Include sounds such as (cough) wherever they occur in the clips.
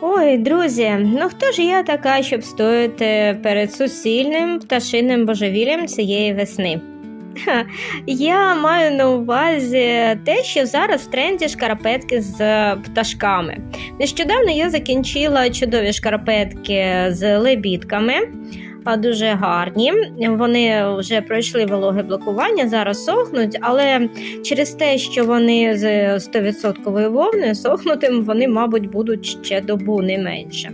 Ой, друзі, ну хто ж я така, щоб стояти перед суцільним пташиним божевіллям цієї весни? Я маю на увазі те, що зараз в тренді шкарпетки з пташками. Нещодавно я закінчила чудові шкарпетки з лебідками. Дуже гарні. Вони вже пройшли вологе блокування, зараз сохнуть, але через те, що вони з 100% вовною сохнутим, вони, мабуть, будуть ще добу не менше.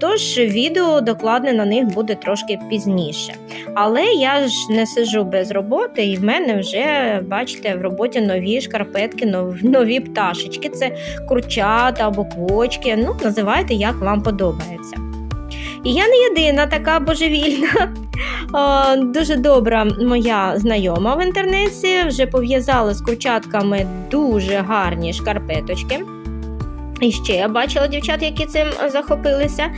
Тож відео докладне на них буде трошки пізніше. Але я ж не сиджу без роботи, і в мене вже, бачите, в роботі нові шкарпетки, нові пташечки. Це курчата або квочки. Ну, називайте, як вам подобається. І я не єдина така божевільна. Дуже добра моя знайома в інтернеті вже пов'язала з курчатками дуже гарні шкарпеточки. І ще я бачила дівчат, які цим захопилися.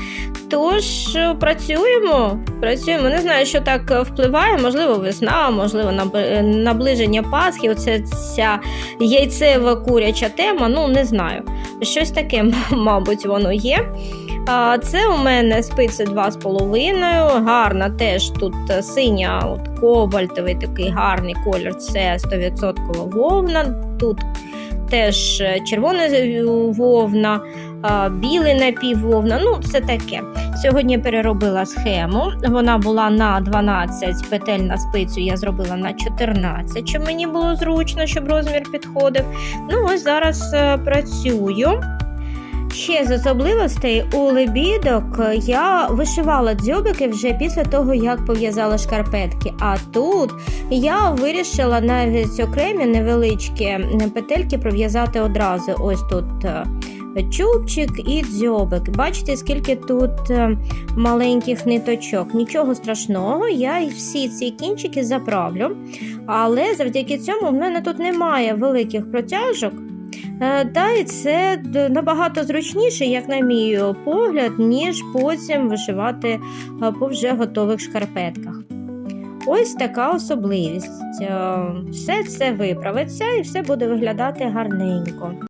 Тож е, працюємо, працюємо. Не знаю, що так впливає, можливо, весна, можливо, е, наближення Пасхи. Оце ця яйцева куряча тема. Ну не знаю. Щось таке, (laughs) мабуть, воно є. Це у мене спиці 2,5. Гарна теж тут е, синя, от кобальтовий такий гарний колір. Це 100% вовна. Тут теж е, червона вовна, а, білий напіввовна. Ну, це таке. Сьогодні переробила схему. Вона була на 12 петель на спицю. Я зробила на 14, щоб мені було зручно, щоб розмір підходив. Ну, ось зараз е, працюю. Ще з особливостей у лебідок я вишивала дзьобики вже після того, як пов'язала шкарпетки. А тут я вирішила навіть окремі невеличкі петельки пров'язати одразу. Ось тут е, чубчик і дзьобик. Бачите, скільки тут е, маленьких ниточок. Нічого страшного, я всі ці кінчики заправлю. Але завдяки цьому в мене тут немає великих протяжок. Е, Та і це набагато зручніше, як на мій погляд, ніж потім вишивати е, по вже готових шкарпетках. Ось така особливість. Е, Все це виправиться і все буде виглядати гарненько.